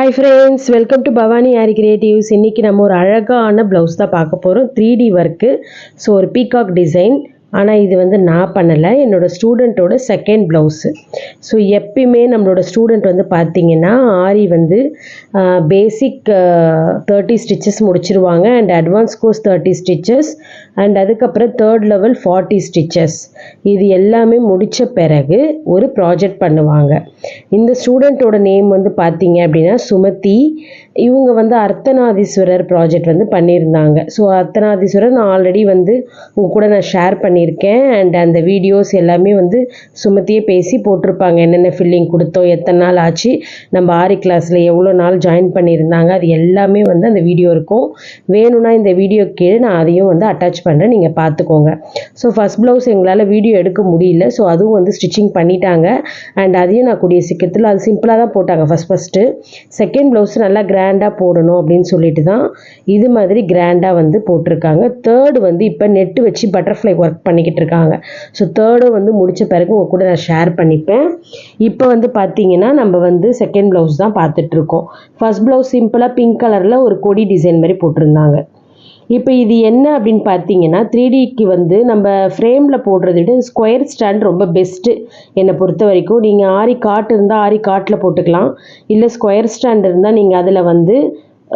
Hi friends welcome to Bhavani Aari creatives இன்றைக்கி நம்ம ஒரு அழகான ப்ளவுஸ் தான் பார்க்க போகிறோம் த்ரீ டி ஒர்க்கு ஸோ ஒரு பீகாக் டிசைன் ஆனால் இது வந்து நான் பண்ணலை. என்னோடய ஸ்டூடெண்ட்டோட செகண்ட் ப்ளவுஸு ஸோ எப்பயுமே நம்மளோட ஸ்டூடெண்ட் வந்து பார்த்திங்கன்னா ஆரி வந்து பேசிக் தேர்ட்டி ஸ்டிச்சஸ் முடிச்சிருவாங்க. And advance course thirty stitches and அதுக்கப்புறம் தேர்ட் லெவல் ஃபார்ட்டி ஸ்டிச்சஸ் இது எல்லாமே முடித்த பிறகு ஒரு ப்ராஜெக்ட் பண்ணுவாங்க. இந்த ஸ்டூடெண்ட்டோட நேம் வந்து பார்த்தீங்க அப்படின்னா சுமதி இவங்க வந்து அர்த்தநாதீஸ்வரர் ப்ராஜெக்ட் வந்து பண்ணியிருந்தாங்க. ஸோ அர்த்தநாதீஸ்வரர் நான் ஆல்ரெடி வந்து உங்கள் கூட நான் ஷேர் பண்ணியிருக்கேன். அண்ட் அந்த வீடியோஸ் எல்லாமே வந்து சுமத்தியே பேசி போட்டிருப்பாங்க. என்னென்ன ஃபில்லிங் கொடுத்தோம் எத்தனை நாள் ஆச்சு நம்ம ஆரி கிளாஸில் எவ்வளோ நாள் ஜாயின் பண்ணியிருந்தாங்க அது எல்லாமே வந்து அந்த வீடியோ இருக்கும். வேணும்னா இந்த வீடியோ கீழே நான் அதையும் வந்து அட்டாச் பண்ணுறேன் நீங்கள் பார்த்துக்கோங்க. ஸோ ஃபஸ்ட் ப்ளவுஸ் எங்களால் வீடியோ எடுக்க முடியல. ஸோ அதுவும் வந்து ஸ்டிச்சிங் பண்ணிட்டாங்க. அண்ட் அதையும் நான் கூடிய சீக்கிரத்தில் அது சிம்பிளாக தான் போட்டாங்க. ஃபஸ்ட் ஃபஸ்ட்டு செகண்ட் ப்ளவுஸ் நல்லா கிராண்டாக போடணும் அப்படின்னு சொல்லிட்டு தான் இது மாதிரி கிராண்டாக வந்து போட்டிருக்காங்க. தேர்டு வந்து இப்போ நெட்டு வச்சு பட்டர்ஃப்ளை ஒர்க் பண்ணிக்கிட்டு இருக்காங்க. ஸோ தேர்டும் வந்து முடித்த பிறகு உங்கள் கூட நான் ஷேர் பண்ணிப்பேன். இப்போ வந்து பார்த்தீங்கன்னா நம்ம வந்து செகண்ட் ப்ளவுஸ் தான் பார்த்துட்ருக்கோம் ஃபஸ்ட் ப்ளவுஸ் சிம்பிளாக பிங்க் கலரில் ஒரு கொடி டிசைன் மாதிரி போட்டிருந்தாங்க. இப்போ இது என்ன அப்படின்னு பார்த்தீங்கன்னா த்ரீ டிக்கு வந்து நம்ம ஃப்ரேமில் போடுறத விட ஸ்கொயர் ஸ்டாண்ட் ரொம்ப பெஸ்ட்டு என்னை பொறுத்த வரைக்கும். நீங்கள் ஆரி காட் இருந்தால் ஆரி காட்டில் போட்டுக்கலாம். இல்லை ஸ்கொயர் ஸ்டாண்ட் இருந்தால் நீங்கள் அதில் வந்து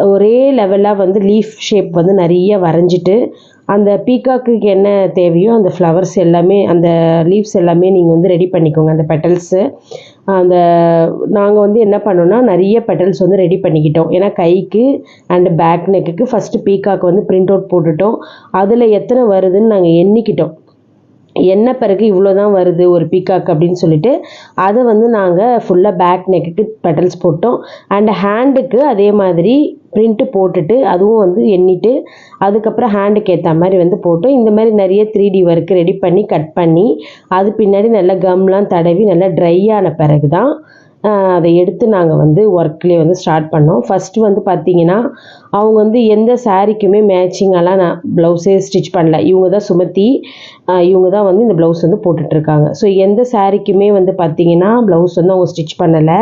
ஒரே லெவலாக வந்து லீஃப் ஷேப் வந்து நிறைய வரைஞ்சிட்டு அந்த பீகாக்குக்கு என்ன தேவையோ அந்த ஃப்ளவர்ஸ் எல்லாமே அந்த லீவ்ஸ் எல்லாமே நீங்கள் வந்து ரெடி பண்ணிக்கோங்க அந்த பெட்டல்ஸு அந்த நாங்கள் வந்து என்ன பண்ணோன்னா நிறைய பெட்டல்ஸ் வந்து ரெடி பண்ணிக்கிட்டோம். ஏன்னா கைக்கு அண்டு பேக் நெக்குக்கு ஃபஸ்ட்டு பீகாக் வந்து பிரிண்ட் அவுட் போட்டுட்டோம். அதில் எத்தனை வருதுன்னு நாங்கள் எண்ணிக்கிட்டோம். என்ன பிறகு இவ்வளோ தான் வருது ஒரு பீகாக் அப்படின்னு சொல்லிட்டு அதை வந்து நாங்கள் ஃபுல்லாக பேக் நெக்குக்கு பெட்டல்ஸ் போட்டோம். அண்ட் ஹேண்டுக்கு அதே மாதிரி பிரிண்ட்டு போட்டுட்டு அதுவும் வந்து எண்ணிட்டு அதுக்கப்புறம் ஹேண்டுக்கு ஏற்ற மாதிரி வந்து போட்டோம் இந்த மாதிரி நிறைய த்ரீ டி ஒர்க்கு ரெடி பண்ணி கட் பண்ணி அது பின்னாடி நல்லா கம்லாம் தடவி நல்லா ட்ரை ஆன பிறகு தான் அதை எடுத்து நாங்கள் வந்து ஒர்க்லேயே வந்து ஸ்டார்ட் பண்ணோம். ஃபஸ்ட்டு வந்து பார்த்திங்கன்னா அவங்க வந்து எந்த சாரீக்குமே மேட்சிங்கெல்லாம் நான் ப்ளவுஸே ஸ்டிச் பண்ணல. இவங்க தான் சுமத்தி இவங்க தான் வந்து இந்த ப்ளவுஸ் வந்து போட்டுட்ருக்காங்க ஸோ எந்த சாரீக்குமே வந்து பார்த்திங்கன்னா ப்ளவுஸ் வந்து அவங்க ஸ்டிச் பண்ணலை.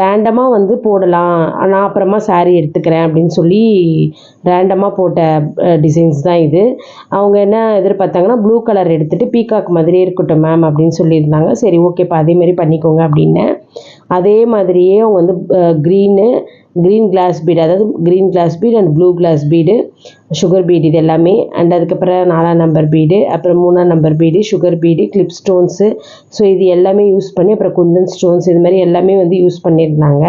ரேண்டமாக வந்து போடலாம். நான் அப்புறமா சாரீ எடுத்துக்கிறேன் அப்படின்னு சொல்லி ரேண்டமாக போட்ட டிசைன்ஸ் தான் இது. அவங்க என்ன எதிர்பார்த்தாங்கன்னா ப்ளூ கலர் எடுத்துகிட்டு பீகாக் மாதிரியே இருக்கட்டும் மேம் அப்படின்னு சொல்லியிருந்தாங்க. சரி ஓகேப்பா அதேமாரி பண்ணிக்கோங்க அப்படின்னு. அதே மாதிரியே அவங்க வந்து க்ரீனு க்ரீன் கிளாஸ் பீடு அதாவது green glass bead and blue glass bead sugar bead இது எல்லாமே. அண்ட் அதுக்கப்புறம் நாலாம் நம்பர் பீடு அப்புறம் மூணாம் number bead sugar bead clip stones so இது எல்லாமே யூஸ் பண்ணி அப்புறம் குந்தன் ஸ்டோன்ஸ் இது மாதிரி எல்லாமே வந்து யூஸ் பண்ணியிருந்தாங்க.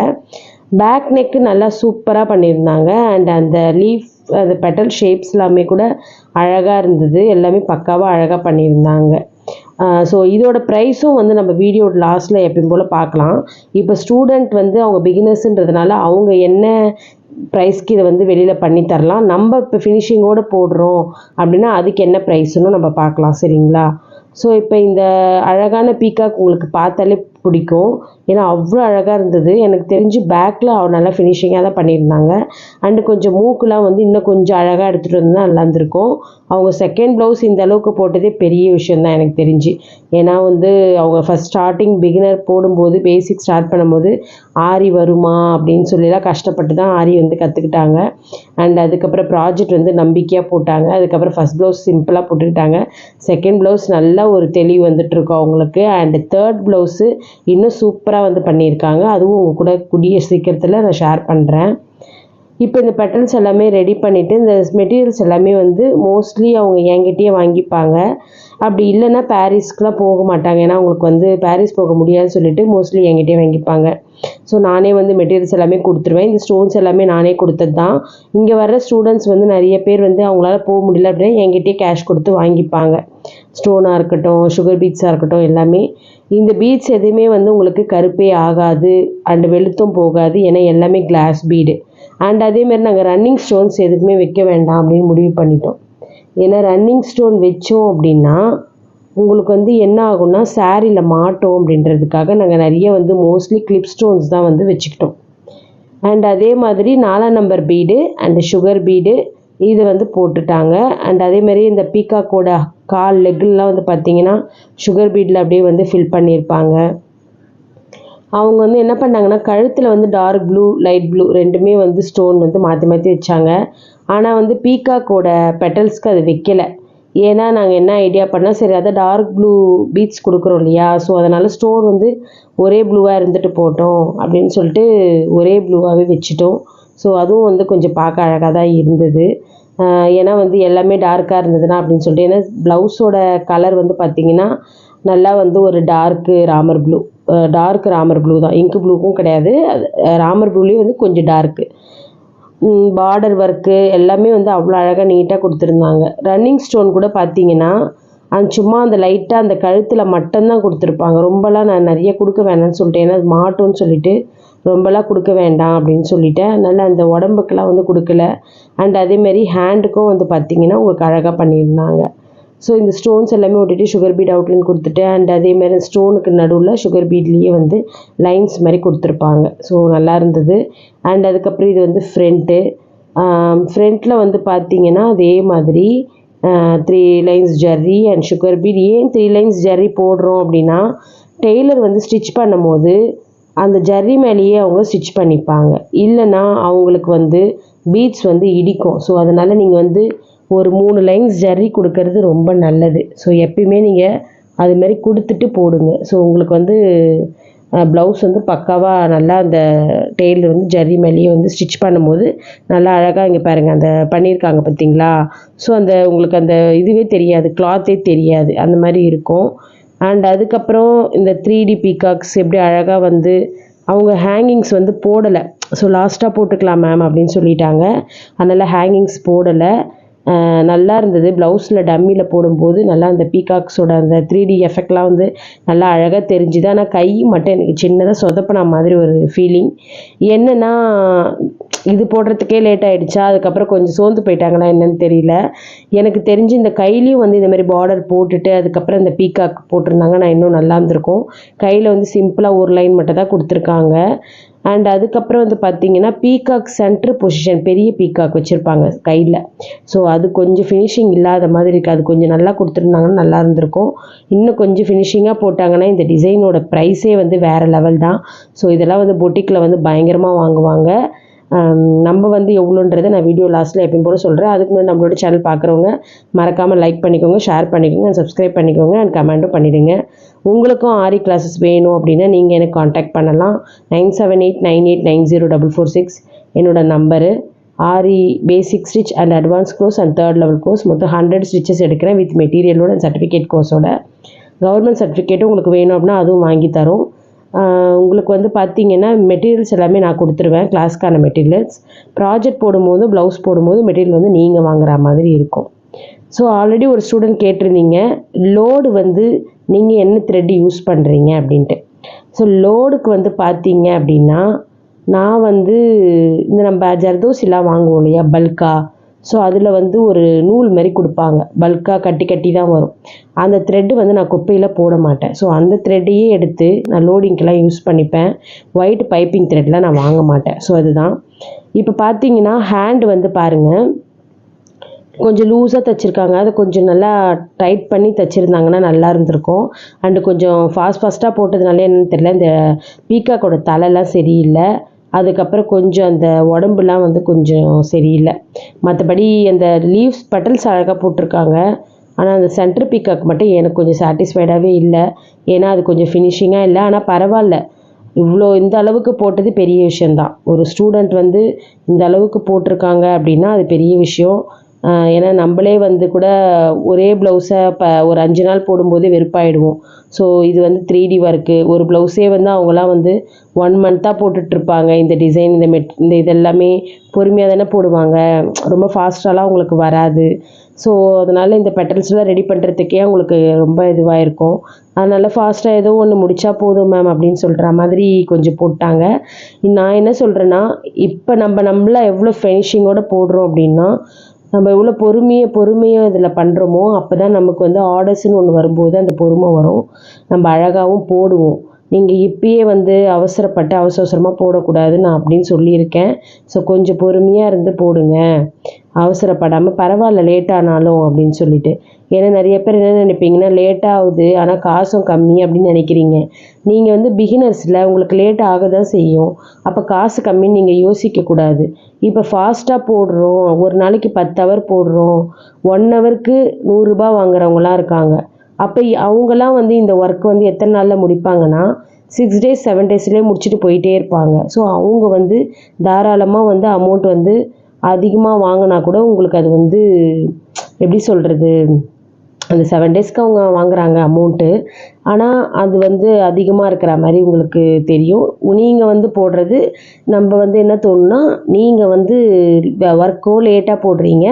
பேக் நெக்கு நல்லா சூப்பராக பண்ணியிருந்தாங்க. அண்ட் அந்த லீஃப் அந்த பெட்டல் ஷேப்ஸ் எல்லாமே கூட அழகாக இருந்தது. எல்லாமே பக்காவாக அழகாக பண்ணியிருந்தாங்க. ஸோ இதோட ப்ரைஸும் வந்து நம்ம வீடியோ லாஸ்ட்டில் எப்பயும் போல் பார்க்கலாம். இப்போ ஸ்டூடெண்ட் வந்து அவங்க பிகினர்ஸுன்றதுனால அவங்க என்ன ப்ரைஸ்க்கு இதை வந்து வெளியில் பண்ணி தரலாம். நம்ம இப்போ ஃபினிஷிங்கோடு போடுறோம் அப்படின்னா அதுக்கு என்ன ப்ரைஸுன்னு நம்ம பார்க்கலாம். சரிங்களா? ஸோ இப்போ இந்த அழகான பீக்காக் உங்களுக்கு பார்த்தாலே பிடிக்கும். ஏன்னா அவ்வளோ அழகாக இருந்தது. எனக்கு தெரிஞ்சு பேக்கில் அவர் நல்லா ஃபினிஷிங்காக தான் பண்ணியிருந்தாங்க. அண்டு கொஞ்சம் மூக்கெலாம் வந்து இன்னும் கொஞ்சம் அழகாக எடுத்துகிட்டு வந்து நல்லா இருந்திருக்கும். அவங்க செகண்ட் ப்ளவுஸ் இந்த அளவுக்கு போட்டதே பெரிய விஷயம் தான் எனக்கு தெரிஞ்சு. ஏன்னா வந்து அவங்க ஃபஸ்ட் ஸ்டார்டிங் பிகினர் போடும்போது பேசிக் ஸ்டார்ட் பண்ணும்போது ஆரி வருமா அப்படின்னு சொல்லிலாம் கஷ்டப்பட்டு தான் ஆரி வந்து கற்றுக்கிட்டாங்க அண்ட் அதுக்கப்புறம் ப்ராஜெக்ட் வந்து நம்பிக்கையாக போட்டாங்க. அதுக்கப்புறம் ஃபஸ்ட் ப்ளவுஸ் சிம்பிளாக போட்டுக்கிட்டாங்க. செகண்ட் ப்ளவுஸ் நல்லா ஒரு தெளிவு வந்துட்டுருக்கோம் அவங்களுக்கு. அண்ட் தேர்ட் ப்ளவுஸு இன்னும் சூப்பராக வந்து பண்ணியிருக்காங்க. அதுவும் உங்கள் கூட கூடிய சீக்கிரத்தில் நான் ஷேர் பண்ணுறேன் இப்போ இந்த பெட்டல்ஸ் எல்லாமே ரெடி பண்ணிவிட்டு இந்த மெட்டீரியல்ஸ் எல்லாமே வந்து மோஸ்ட்லி அவங்க என்கிட்டயே வாங்கிப்பாங்க. அப்படி இல்லைன்னா பாரிஸ்க்குலாம் போக மாட்டாங்க. ஏன்னா அவங்களுக்கு வந்து பாரிஸ் போக முடியாதுன்னு சொல்லிட்டு மோஸ்ட்லி என்கிட்டயே வாங்கிப்பாங்க. ஸோ நானே வந்து மெட்டீரியல்ஸ் எல்லாமே கொடுத்துருவேன். இந்த ஸ்டோன்ஸ் எல்லாமே நானே கொடுத்தது தான் இங்கே வர ஸ்டூடெண்ட்ஸ் வந்து நிறைய பேர் வந்து அவங்களால போக முடியல அப்படின்னா என்கிட்டயே கேஷ் கொடுத்து வாங்கிப்பாங்க. ஸ்டோனாக இருக்கட்டும் சுகர் பீட்ஸாக இருக்கட்டும் எல்லாமே. இந்த பீட்ஸ் எதுவுமே வந்து உங்களுக்கு கருப்பே ஆகாது. அண்டு வெளுத்தும் போகாது. ஏன்னா எல்லாமே கிளாஸ் பீடு அண்ட் அதேமாரி நாங்கள் ரன்னிங் ஸ்டோன்ஸ் எதுக்குமே வைக்க வேண்டாம் அப்படின்னு முடிவு பண்ணிட்டோம். ஏன்னா ரன்னிங் ஸ்டோன் வச்சோம் அப்படின்னா உங்களுக்கு வந்து என்ன ஆகும்னா சாரியில் மாட்டோம் அப்படின்றதுக்காக நாங்கள் நிறைய வந்து மோஸ்ட்லி கிளிப் ஸ்டோன்ஸ் தான் வந்து வச்சுக்கிட்டோம். அண்ட் அதே மாதிரி நாலாம் number bead and sugar bead இது வந்து போட்டுட்டாங்க. அண்ட் அதேமாதிரி இந்த பீக்காக்கோட கால் லெக்குலாம் வந்து பார்த்திங்கன்னா சுகர் பீடில் அப்படியே வந்து ஃபில் பண்ணியிருப்பாங்க. அவங்க வந்து என்ன பண்ணாங்கன்னா கழுத்தில் வந்து டார்க் ப்ளூ லைட் ப்ளூ ரெண்டுமே வந்து ஸ்டோன் வந்து மாற்றி மாற்றி வச்சாங்க. ஆனால் வந்து பீகாக்கோட பெட்டல்ஸ்க்கு அது வைக்கல. ஏன்னா நாங்கள் என்ன ஐடியா பண்ணால் சரி அதை டார்க் ப்ளூ பீட்ஸ் கொடுக்குறோம் இல்லையா? ஸோ அதனால் ஸ்டோன் வந்து ஒரே ப்ளூவாக இருந்துட்டு போட்டோம் அப்படின்னு சொல்லிட்டு ஒரே ப்ளூவாகவே வச்சுட்டோம். ஸோ அதுவும் வந்து கொஞ்சம் பார்க்க அழகாக தான் இருந்தது. ஏன்னா வந்து எல்லாமே டார்க்காக இருந்ததுன்னா அப்படின்னு சொல்லிட்டு ஏன்னா ப்ளவுஸோட கலர் வந்து பார்த்திங்கன்னா நல்லா வந்து ஒரு dark Ramar blue dark Ramar blue தான். இங்கு ப்ளூக்கும் கிடையாது. ராமர் ப்ளூலேயும் வந்து கொஞ்சம் டார்க்கு பார்டர் ஒர்க்கு எல்லாமே வந்து அவ்வளோ அழகாக நீட்டாக கொடுத்துருந்தாங்க. ரன்னிங் ஸ்டோன் கூட பார்த்தீங்கன்னா அது சும்மா அந்த லைட்டாக அந்த கழுத்தில் மட்டும்தான் கொடுத்துருப்பாங்க. ரொம்பலாம் நான் நிறைய கொடுக்க வேணாம்னு சொல்லிட்டேன். ஏன்னா அது மாட்டோன்னு சொல்லிட்டு ரொம்பலாம் கொடுக்க வேண்டாம் அப்படின்னு சொல்லிட்டேன். அதனால் அந்த உடம்புக்கெலாம் வந்து கொடுக்கல. அண்ட் அதேமாரி ஹேண்டுக்கும் வந்து பார்த்தீங்கன்னா உங்களுக்கு அழகாக பண்ணியிருந்தாங்க. ஸோ இந்த ஸ்டோன்ஸ் எல்லாமே விட்டுட்டு சுகர் பீட் அவுட்லைன் கொடுத்துட்டு அண்ட் அதே மாதிரி ஸ்டோனுக்கு நடுவில் சுகர் பீட்லேயே வந்து லைன்ஸ் மாதிரி கொடுத்துருப்பாங்க. ஸோ நல்லா இருந்தது. அண்ட் அதுக்கப்புறம் இது வந்து ஃப்ரண்ட்டு ஃப்ரண்ட்டில் வந்து பார்த்தீங்கன்னா அதே மாதிரி three lines zari and sugar bead ஏன் த்ரீ லைன்ஸ் ஜர்ரி போடுறோம் அப்படின்னா டெய்லர் வந்து ஸ்டிச் பண்ணும்போது அந்த ஜர்ரி மேலேயே அவங்க ஸ்டிச் பண்ணிப்பாங்க. இல்லைன்னா அவங்களுக்கு வந்து பீட்ஸ் வந்து இடிக்கும். ஸோ அதனால் நீங்கள் வந்து ஒரு மூணு லைன்ஸ் ஜர்ரி கொடுக்கறது ரொம்ப நல்லது. ஸோ எப்பயுமே நீங்கள் அதுமாரி கொடுத்துட்டு போடுங்க. ஸோ உங்களுக்கு வந்து ப்ளவுஸ் வந்து பக்காவாக நல்லா அந்த டெய்லர் வந்து ஜரி மேலேயே வந்து ஸ்டிச் பண்ணும்போது நல்லா அழகாக இங்கே பாருங்கள் அந்த பண்ணியிருக்காங்க பார்த்தீங்களா? ஸோ அந்த உங்களுக்கு அந்த இதுவே தெரியாது கிளாத்தே தெரியாது அந்த மாதிரி இருக்கும். அண்ட் அதுக்கப்புறம் இந்த த்ரீ டி பீகாக்ஸ் எப்படி அழகாக வந்து அவங்க ஹேங்கிங்ஸ் வந்து போடலை. ஸோ லாஸ்ட்டாக போட்டுக்கலாம் மேம் அப்படின்னு சொல்லிட்டாங்க. அதனால் ஹேங்கிங்ஸ் போடலை. நல்லா இருந்தது. ப்ளவுஸில் டம்மியில் போடும்போது நல்லா அந்த பீகாக்ஸோட அந்த த்ரீ டி எஃபெக்ட்லாம் வந்து நல்லா அழகாக தெரிஞ்சுது. ஆனால் கை மட்டும் எனக்கு சின்னதாக சொதப்பின மாதிரி ஒரு ஃபீலிங் என்னென்னா இது போடுறதுக்கே லேட் ஆகிடுச்சா அதுக்கப்புறம் கொஞ்சம் சோர்ந்து போயிட்டாங்களா என்னன்னு தெரியல. எனக்கு தெரிஞ்சு இந்த கையிலையும் வந்து இந்த மாதிரி பார்டர் போட்டுட்டு அதுக்கப்புறம் இந்த பீகாக் போட்டிருந்தாங்க. நான் இன்னும் நல்லா இருந்திருக்கும். கையில் வந்து சிம்பிளாக ஒரு லைன் மட்டும் தான் கொடுத்துருக்காங்க. அண்ட் அதுக்கப்புறம் வந்து பார்த்தீங்கன்னா பீகாக் சென்டர் பொசிஷன் பெரிய பீகாக் வச்சுருப்பாங்க கையில் ஸோ அது கொஞ்சம் ஃபினிஷிங் இல்லாத மாதிரி இருக்குது அது கொஞ்சம் நல்லா கொடுத்துருந்தாங்கன்னா நல்லா இருந்திருக்கும். இன்னும் கொஞ்சம் ஃபினிஷிங்காக போட்டாங்கன்னா இந்த டிசைனோட ப்ரைஸே வந்து வேறு லெவல் தான். ஸோ இதெல்லாம் வந்து பொட்டிக்கில் வந்து பயங்கரமாக வாங்குவாங்க. நம்ம வந்து எவ்வளோன்றதை நான் வீடியோ லாஸ்ட்டில் எப்பயும் போல சொல்கிறேன் அதுக்கு முன்னாடி நம்மளோட சேனல் பார்க்குறவங்க மறக்காமல் லைக் பண்ணிக்கோங்க ஷேர் பண்ணிக்கோங்க அண்ட் சப்ஸ்கிரைப் பண்ணிக்கோங்க அண்ட் கமெண்ட்டும் பண்ணிடுங்க. உங்களுக்கும் ஆரி கிளாஸஸ் வேணும் அப்படின்னா நீங்கள் எனக்கு காண்டாக்ட் பண்ணலாம். Nine seven eight nine eight nine zero double four six என்னோட number Aari basic stitch and advance course and third level course மொத்தம் ஹண்ட்ரட் ஸ்டிச்சஸ் எடுக்கிறேன் வித் மெட்டீரியலோட அண்ட் சர்டிஃபிகேட் கோர்ஸோட கவர்மெண்ட் சர்டிஃபிகேட்டும் உங்களுக்கு வேணும் அப்படின்னா அதுவும் வாங்கி தரும். உங்களுக்கு வந்து பார்த்தீங்கன்னா மெட்டீரியல்ஸ் எல்லாமே நான் கொடுத்துருவேன். கிளாஸ்க்கான மெட்டீரியல்ஸ் ப்ராஜெக்ட் போடும்போது ப்ளவுஸ் போடும்போது மெட்டீரியல் வந்து நீங்கள் வாங்குற மாதிரி இருக்கும். ஸோ ஆல்ரெடி ஒரு ஸ்டூடெண்ட் கேட்டிருந்தீங்க லோடு வந்து நீங்கள் என்ன த்ரெட் யூஸ் பண்ணுறீங்க அப்படின்ட்டு. ஸோ லோடுக்கு வந்து பார்த்தீங்க அப்படின்னா நான் வந்து இந்த நம்ம ஜர்தோசிலாம் வாங்குவோம் இல்லையா பல்கா ஸோ அதில் வந்து ஒரு நூல் மாதிரி கொடுப்பாங்க. பல்காக கட்டி கட்டி தான் வரும். அந்த த்ரெட்டு வந்து நான் குப்பையில் போட மாட்டேன். ஸோ அந்த த்ரெட்டையே எடுத்து நான் லோடிங்க்கெலாம் யூஸ் பண்ணிப்பேன். ஒயிட் பைப்பிங் த்ரெட்லாம் நான் வாங்க மாட்டேன். ஸோ அதுதான். இப்போ பார்த்தீங்கன்னா ஹேண்ட் வந்து பாருங்கள் கொஞ்சம் லூஸாக தைச்சிருக்காங்க. அதை கொஞ்சம் நல்லா டைட் பண்ணி தைச்சிருந்தாங்கன்னா நல்லா இருந்திருக்கும். அண்டு கொஞ்சம் ஃபாஸ்ட் ஃபாஸ்ட்டாக போட்டதுனால என்னென்னு தெரியல. இந்த பீக்காக்கோட தலைலாம் சரியில்லை. அதுக்கப்புறம் கொஞ்சம் அந்த உடம்புலாம் வந்து கொஞ்சம் சரியில்லை. மற்றபடி அந்த லீவ்ஸ் பட்டல்ஸ் அழகாக போட்டிருக்காங்க. ஆனால் அந்த சென்டர் பீக்காக் மட்டும் எனக்கு கொஞ்சம் சாட்டிஸ்ஃபைடாகவே இல்லை. ஏன்னா அது கொஞ்சம் ஃபினிஷிங்காக இல்லை. ஆனால் பரவாயில்ல. இவ்வளோ இந்த அளவுக்கு போட்டது பெரிய விஷயந்தான் ஒரு ஸ்டூடெண்ட் வந்து இந்த அளவுக்கு போட்டிருக்காங்க அப்படின்னா அது பெரிய விஷயம். ஏன்னா நம்மளே வந்து கூட ஒரே ப்ளவுஸை இப்போ ஒரு அஞ்சு நாள் போடும்போதே வெறுப்பாயிடுவோம். ஸோ இது வந்து த்ரீ டி ஒர்க்கு ஒரு ப்ளவுஸே வந்து அவங்களாம் வந்து ஒன் மந்த்தாக போட்டுட்ருப்பாங்க. இந்த டிசைன் இந்த மெட் இந்த இதெல்லாமே பொறுமையாக தானே போடுவாங்க. ரொம்ப ஃபாஸ்ட்டாலாம் அவங்களுக்கு வராது. ஸோ அதனால் இந்த பெட்டல்ஸ்லாம் ரெடி பண்ணுறதுக்கே அவங்களுக்கு ரொம்ப இதுவாக இருக்கும். அதனால் ஃபாஸ்ட்டாக ஏதோ ஒன்று முடித்தா போதும் மேம் அப்படின்னு சொல்கிற மாதிரி கொஞ்சம் போட்டாங்க. நான் என்ன சொல்கிறேன்னா இப்போ நம்ம நம்மள எவ்வளோ ஃபினிஷிங்கோடு போடுறோம் அப்படின்னா நம்ம எவ்வளோ பொறுமையை பொறுமையாக இதில் பண்ணுறோமோ அப்போ தான் நமக்கு வந்து ஆர்டர்ஸ்னு ஒன்று வரும்போது அந்த பொறுமை வரும். நம்ம அழகாகவும் போடுவோம். நீங்கள் இப்பயே வந்து அவசரப்பட்டு அவசர அவசரமாக போடக்கூடாது நான் அப்படின்னு சொல்லியிருக்கேன். ஸோ கொஞ்சம் பொறுமையாக இருந்து போடுங்க. அவசரப்படாமல் பரவாயில்ல லேட் ஆனாலும் அப்படின்னு சொல்லிட்டு. ஏன்னா நிறைய பேர் என்ன நினைப்பீங்கன்னா லேட் ஆகுது ஆனால் காசும் கம்மி அப்படின்னு நினைக்கிறீங்க. நீங்கள் வந்து பிகினர்ஸில் உங்களுக்கு லேட் ஆக தான் செய்யும். அப்போ காசு கம்மின்னு நீங்கள் யோசிக்கக்கூடாது. இப்போ ஃபாஸ்ட்டாக போடுறோம் ஒரு நாளைக்கு பத்து ஹவர் போடுறோம் ஒன் ஹவருக்கு நூறுரூபா வாங்குறவங்களாம் இருக்காங்க. அப்போ அவங்களாம் வந்து இந்த ஒர்க் வந்து எத்தனை நாளில் முடிப்பாங்கன்னா சிக்ஸ் டேஸ் செவன் டேஸ்லேயே முடிச்சுட்டு போயிட்டே இருப்பாங்க. ஸோ அவங்க வந்து தாராளமாக வந்து அமௌண்ட் வந்து அதிகமாக வாங்கினா கூட உங்களுக்கு அது வந்து எப்படி சொல்கிறது அந்த செவன் டேஸ்க்கு அவங்க வாங்குறாங்க அமௌண்ட்டு ஆனால் அது வந்து அதிகமாக இருக்கிற மாதிரி உங்களுக்கு தெரியும். நீங்கள் வந்து போடுறது நம்ம வந்து என்ன தோணுன்னா நீங்கள் வந்து ஒர்க்கும் லேட்டாக போடுறீங்க.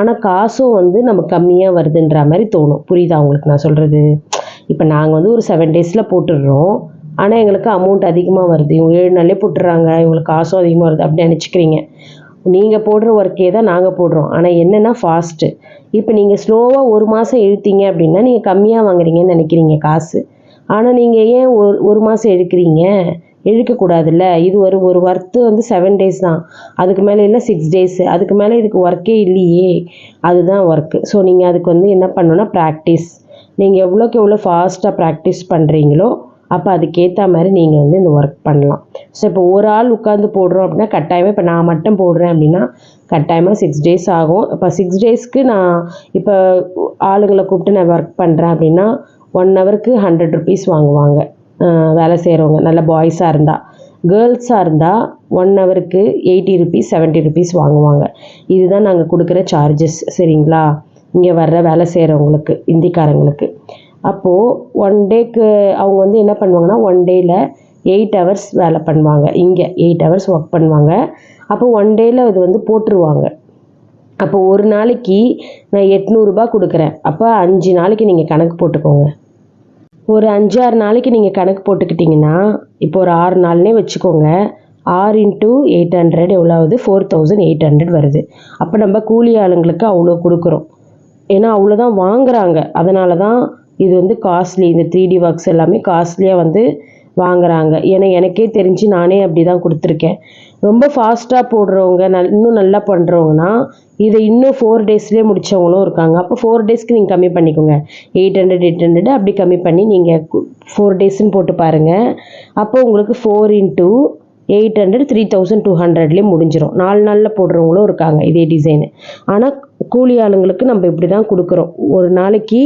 ஆனால் காசும் வந்து நம்ம கம்மியாக வருதுன்ற மாதிரி தோணும். புரியுதா உங்களுக்கு நான் சொல்கிறது இப்போ நாங்கள் வந்து ஒரு செவன் டேஸில் போட்டுடுறோம். ஆனால் எங்களுக்கு அமௌண்ட் அதிகமாக வருது. இவங்க ஏழு நாளே போட்டுடுறாங்க. இவங்களுக்கு காசும் அதிகமாக வருது. அப்படி நினச்சிக்கிறீங்க. நீங்கள் போடுற ஒர்க்கே தான் நாங்கள் போடுறோம். ஆனால் என்னென்னா ஃபாஸ்ட்டு இப்போ நீங்கள் ஸ்லோவாக ஒரு மாதம் இழுத்தீங்க அப்படின்னா நீங்கள் கம்மியாக வாங்குறீங்கன்னு நினைக்கிறீங்க காசு. ஆனால் நீங்கள் ஏன் ஒரு ஒரு மாதம் இழுக்கிறீங்க? இழுக்கக்கூடாதுல்ல இது ஒரு ஒரு ஒர்த்து வந்து செவன் டேஸ் தான். அதுக்கு மேலே இல்லை சிக்ஸ் டேஸு அதுக்கு மேலே இதுக்கு ஒர்க்கே இல்லையே. அதுதான் ஒர்க்கு ஸோ நீங்கள் அதுக்கு வந்து என்ன பண்ணணுன்னா ப்ராக்டிஸ் நீங்கள் எவ்வளோக்கு எவ்வளோ ஃபாஸ்ட்டாக ப்ராக்டிஸ் பண்ணுறீங்களோ அப்போ அதுக்கேற்ற மாதிரி நீங்கள் வந்து இந்த ஒர்க் பண்ணலாம். ஸோ இப்போ ஒரு ஆள் உட்காந்து போடுறோம் அப்படின்னா கட்டாயமாக இப்போ நான் மட்டும் போடுறேன் அப்படின்னா கட்டாயமாக சிக்ஸ் டேஸ் ஆகும். இப்போ சிக்ஸ் டேஸ்க்கு நான் இப்போ ஆளுங்களை கூப்பிட்டு நான் ஒர்க் பண்ணுறேன் அப்படின்னா ஒன் ஹவருக்கு ஹண்ட்ரட் ருபீஸ் வாங்குவாங்க. வேலை செய்கிறவங்க நல்ல பாய்ஸாக இருந்தால் கேர்ள்ஸாக இருந்தால் ஒன் ஹவருக்கு எயிட்டி ருபீஸ் செவன்ட்டி ருபீஸ் வாங்குவாங்க. இதுதான் நாங்கள் கொடுக்குற சார்ஜஸ் சரிங்களா? இங்கே வர்ற வேலை செய்கிறவங்களுக்கு இந்திக்காரங்களுக்கு. அப்போது ஒன் டேக்கு அவங்க வந்து என்ன பண்ணுவாங்கன்னா ஒன் டேயில் எயிட் ஹவர்ஸ் வேலை பண்ணுவாங்க. இங்கே எயிட் ஹவர்ஸ் ஒர்க் பண்ணுவாங்க. அப்போ ஒன் டேயில் இது வந்து போட்டுருவாங்க. அப்போ ஒரு நாளைக்கு நான் எட்நூறுபா கொடுக்குறேன். அப்போ அஞ்சு நாளைக்கு நீங்கள் கணக்கு போட்டுக்கோங்க. ஒரு அஞ்சு ஆறு நாளைக்கு நீங்கள் கணக்கு போட்டுக்கிட்டிங்கன்னா இப்போ ஒரு ஆறு நாள்னே வச்சுக்கோங்க. ஆறு இன்ட்டு எயிட் ஹண்ட்ரட் எவ்வளோ ஆகுது ஃபோர் தௌசண்ட் எயிட் ஹண்ட்ரட் வருது. அப்போ நம்ம கூலி ஆளுங்களுக்கு அவ்வளோ கொடுக்குறோம். ஏன்னா அவ்வளோதான் வாங்குறாங்க. அதனால தான் இது வந்து காஸ்ட்லி இந்த த்ரீ டி ஒர்க்ஸ் எல்லாமே காஸ்ட்லியாக வந்து வாங்குறாங்க. ஏன்னா எனக்கே தெரிஞ்சு நானே அப்படி தான் கொடுத்துருக்கேன். ரொம்ப ஃபாஸ்ட்டாக போடுறவங்க நல் இன்னும் நல்லா பண்ணுறவங்கன்னா இதை இன்னும் ஃபோர் டேஸ்லேயே முடித்தவங்களும் இருக்காங்க. அப்போ ஃபோர் டேஸ்க்கு நீங்கள் கம்மி பண்ணிக்கோங்க. எயிட் ஹண்ட்ரட் எயிட் ஹண்ட்ரட் அப்படி கம்மி பண்ணி நீங்கள் ஃபோர் டேஸ்ன்னு போட்டு பாருங்கள் அப்போ உங்களுக்கு four into eight hundred three thousand two ஹண்ட்ரட்லேயே முடிஞ்சிடும் நாலு நாளில் போடுறவங்களும் இருக்காங்க இதே டிசைனு ஆனால் கூலி ஆளுங்களுக்கு நம்ம இப்படி தான் கொடுக்குறோம். ஒரு நாளைக்கு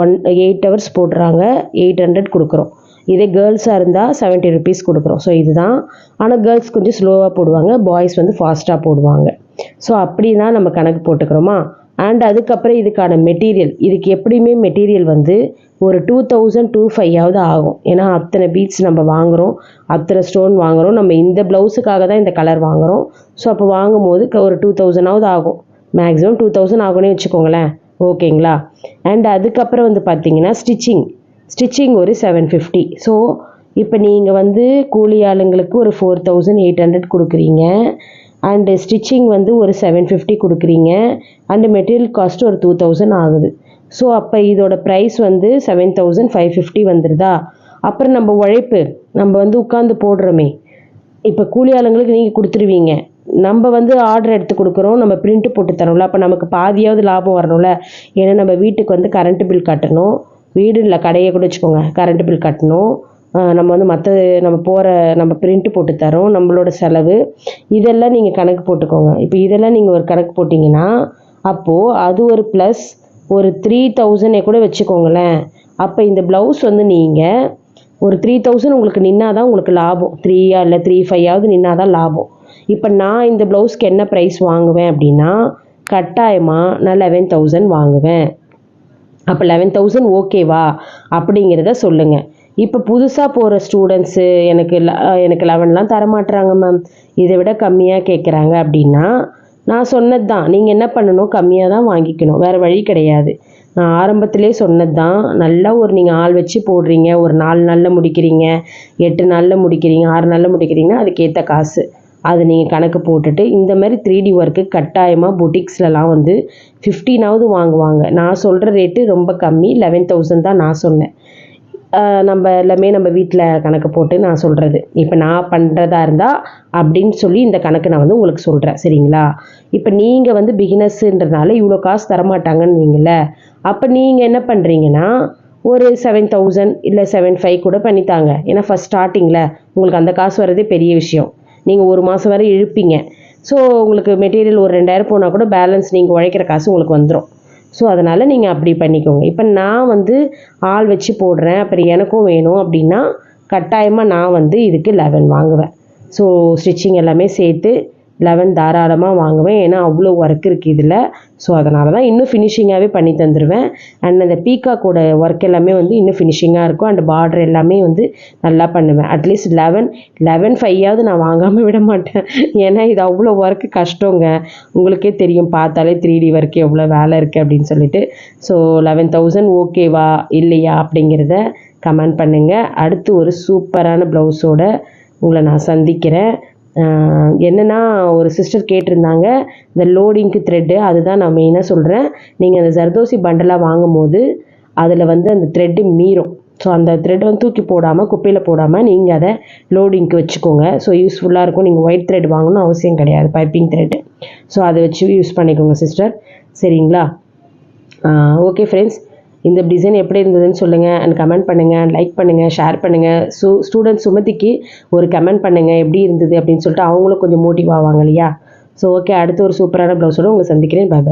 ஒன் எயிட் ஹவர்ஸ் போடுறாங்க எயிட் ஹண்ட்ரட் கொடுக்குறோம். இதே கேர்ள்ஸாக இருந்தால் செவன்ட்டி ருபீஸ் கொடுக்குறோம். ஸோ இதுதான். ஆனால் கேர்ள்ஸ் கொஞ்சம் ஸ்லோவாக போடுவாங்க. பாய்ஸ் வந்து ஃபாஸ்ட்டாக போடுவாங்க. ஸோ அப்படி தான் நம்ம கணக்கு போட்டுக்கிறோமா? அண்ட் அதுக்கப்புறம் இதுக்கான மெட்டீரியல் இதுக்கு எப்படியுமே மெட்டீரியல் வந்து ஒரு டூ தௌசண்ட் டூ ஃபைவாவது ஆகும். ஏன்னா அத்தனை பீட்ஸ் நம்ம வாங்குகிறோம் அத்தனை ஸ்டோன் வாங்குகிறோம் நம்ம இந்த ப்ளவுஸுக்காக தான் இந்த கலர் வாங்குகிறோம் ஸோ அப்போ வாங்கும் போது ஒரு டூ தௌசண்டாவது ஆகும். மேக்ஸிமம் டூ தௌசண்ட் ஆகும்னே வச்சுக்கோங்களேன். ஓகேங்களா அண்ட் அதுக்கப்புறம் வந்து பார்த்தீங்கன்னா ஸ்டிச்சிங் ஸ்டிச்சிங் ஒரு செவன் ஃபிஃப்டி ஸோ இப்போ நீங்கள் வந்து கூலி ஆளுங்களுக்கு ஒரு ஃபோர் தௌசண்ட் எயிட் ஹண்ட்ரட் கொடுக்குறீங்க. அண்டு ஸ்டிச்சிங் வந்து ஒரு செவன் ஃபிஃப்டி கொடுக்குறீங்க. அண்டு மெட்டீரியல் காஸ்ட் ஒரு டூ தௌசண்ட் ஆகுது. ஸோ அப்போ இதோட ப்ரைஸ் வந்து செவன் தௌசண்ட் ஃபைவ் ஃபிஃப்டி வந்துடுதா அப்புறம் நம்ம உழைப்பு. நம்ம வந்து உட்காந்து போடுறோமே. இப்போ கூலி ஆளுங்களுக்கு நீங்கள் கொடுத்துருவீங்க. நம்ம வந்து ஆர்டர் எடுத்து கொடுக்குறோம் நம்ம பிரிண்ட்டு போட்டு தரோம்ல. அப்போ நமக்கு பாதியாவது லாபம் வரணும்ல. ஏன்னா நம்ம வீட்டுக்கு வந்து கரண்ட்டு பில் கட்டணும். வீடு இல்லை கடையை கூட வச்சுக்கோங்க. கரண்ட்டு பில் கட்டணும். நம்ம வந்து மற்ற நம்ம போகிற நம்ம பிரிண்ட்டு போட்டு தரோம். நம்மளோட செலவு. இதெல்லாம் நீங்கள் கணக்கு போட்டுக்கோங்க. இப்போ இதெல்லாம் நீங்கள் ஒரு கணக்கு போட்டிங்கன்னா அப்போது அது ஒரு ப்ளஸ் ஒரு த்ரீ தௌசண்டே கூட வச்சுக்கோங்களேன். அப்போ இந்த ப்ளவுஸ் வந்து நீங்கள் ஒரு த்ரீ தௌசண்ட் உங்களுக்கு நின்னா தான் உங்களுக்கு லாபம். த்ரீயா இல்லை த்ரீ ஃபைவாவது நின்னா தான் லாபம். இப்போ நான் இந்த ப்ளவுஸ்க்கு என்ன ப்ரைஸ் வாங்குவேன் அப்படின்னா கட்டாயமாக நான் லெவன் தௌசண்ட் வாங்குவேன். அப்போ லெவன் தௌசண்ட் ஓகேவா அப்படிங்கிறத சொல்லுங்கள் இப்போ புதுசாக போகிற ஸ்டூடெண்ட்ஸு எனக்கு எனக்கு லெவன்லாம் தரமாட்டுறாங்க மேம் இதை விட கம்மியாக கேட்குறாங்க அப்படின்னா நான் சொன்னது தான் நீங்கள் என்ன பண்ணணும்? கம்மியாக தான் வாங்கிக்கணும். வேறு வழி கிடையாது. நான் ஆரம்பத்திலே சொன்னது தான் நல்லா ஒரு நீங்கள் ஆள் வச்சு போடுறீங்க. ஒரு நாலு நாளில் முடிக்கிறீங்க. எட்டு நாளில் முடிக்கிறீங்க. ஆறு நாளில் முடிக்கிறீங்கன்னா அதுக்கேற்ற காசு. அது நீங்கள் கணக்கு போட்டுட்டு இந்த மாதிரி த்ரீ டி ஒர்க்கு கட்டாயமாக புட்டிக்ஸ்லலாம் வந்து ஃபிஃப்டீனாவது வாங்குவாங்க. நான் சொல்கிற ரேட்டு ரொம்ப கம்மி. லெவன் தௌசண்ட் தான் நான் சொன்னேன். நம்ம எல்லாமே நம்ம வீட்டில் கணக்கு போட்டு நான் சொல்கிறது இப்போ நான் பண்ணுறதா இருந்தால் அப்படின்னு சொல்லி இந்த கணக்கு நான் வந்து உங்களுக்கு சொல்கிறேன் சரிங்களா? இப்போ நீங்கள் வந்து பிகினஸ்ன்றதுனால இவ்வளோ காசு தரமாட்டாங்கன்னு வைங்கள அப்போ நீங்கள் என்ன பண்ணுறீங்கன்னா ஒரு செவன் தௌசண்ட் இல்லை செவன் ஃபைவ் கூட பண்ணித்தாங்க. ஏன்னா ஃபஸ்ட் ஸ்டார்டிங்கில் உங்களுக்கு அந்த காசு வர்றதே பெரிய விஷயம். நீங்கள் ஒரு மாதம் வரை இழுப்பீங்க. ஸோ உங்களுக்கு மெட்டீரியல் ஒரு ரெண்டாயிரம் போனால் கூட பேலன்ஸ் நீங்கள் உழைக்கிற காசு உங்களுக்கு வந்துடும் ஸோ அதனால் நீங்கள் அப்படி பண்ணிக்கோங்க. இப்போ நான் வந்து ஆள் வச்சு போடுறேன். அப்புறம் எனக்கும் வேணும் அப்படின்னா கட்டாயமாக நான் வந்து இதுக்கு லெவன் வாங்குவேன். ஸோ ஸ்டிச்சிங் எல்லாமே சேர்த்து லெவன் தாராளமாக வாங்குவேன். ஏன்னா அவ்வளோ ஒர்க் இருக்குது இதில். ஸோ அதனால தான் இன்னும் ஃபினிஷிங்காகவே பண்ணி தந்துடுவேன் அண்ட் அந்த பீக்காக்கோட ஒர்க் எல்லாமே வந்து இன்னும் ஃபினிஷிங்காக இருக்கும். அண்ட் பார்டர் எல்லாமே வந்து நல்லா பண்ணுவேன். அட்லீஸ்ட் லெவன் லெவன் ஃபையாவது நான் வாங்காமல் விட மாட்டேன். ஏன்னா இது அவ்வளோ ஒர்க்கு கஷ்டங்க. உங்களுக்கே தெரியும். பார்த்தாலே த்ரீ டி ஒர்க்கு எவ்வளோ வேலை இருக்குது அப்படின்னு சொல்லிட்டு. ஸோ லெவன் தௌசண்ட் ஓகேவா இல்லையா? அப்படிங்கிறத கமெண்ட் பண்ணுங்கள் அடுத்து ஒரு சூப்பரான ப்ளவுஸோட உங்களை நான் சந்திக்கிறேன். என்னென்னா ஒரு சிஸ்டர் கேட்டிருந்தாங்க இந்த லோடிங்க்கு த்ரெட்டு அதுதான் நான் மெயினாக சொல்கிறேன் நீங்கள் அந்த ஜர்தோசி பண்டலாக வாங்கும் போது அதில் வந்து அந்த த்ரெட்டு மீறும். ஸோ அந்த த்ரெட் வந்து தூக்கி போடாமல் குப்பையில் போடாமல் நீங்கள் அதை லோடிங்க்கு வச்சுக்கோங்க. ஸோ யூஸ்ஃபுல்லாக இருக்கும். நீங்கள் ஒயிட் த்ரெட் வாங்கணும்னு அவசியம் கிடையாது. பைப்பிங் த்ரெட்டு ஸோ அதை வச்சு யூஸ் பண்ணிக்கோங்க சிஸ்டர் சரிங்களா? ஓகே ஃப்ரெண்ட்ஸ் இந்த டிசைன் எப்படி இருந்ததுன்னு சொல்லுங்கள் அண்ட் கமெண்ட் பண்ணுங்கள் லைக் பண்ணுங்கள் ஷேர் பண்ணுங்கள் சு ஸ்டூடெண்ட் சுமதிக்கு ஒரு கமெண்ட் பண்ணுங்கள் எப்படி இருந்தது அப்படின்னு சொல்லிட்டு அவங்களும் கொஞ்சம் மோட்டிவ் ஆவாங்க இல்லையா? ஸோ ஓகே அடுத்து ஒரு சூப்பரான ப்ளவுஸோட உங்களை சந்திக்கிறேன். பாய் பாய்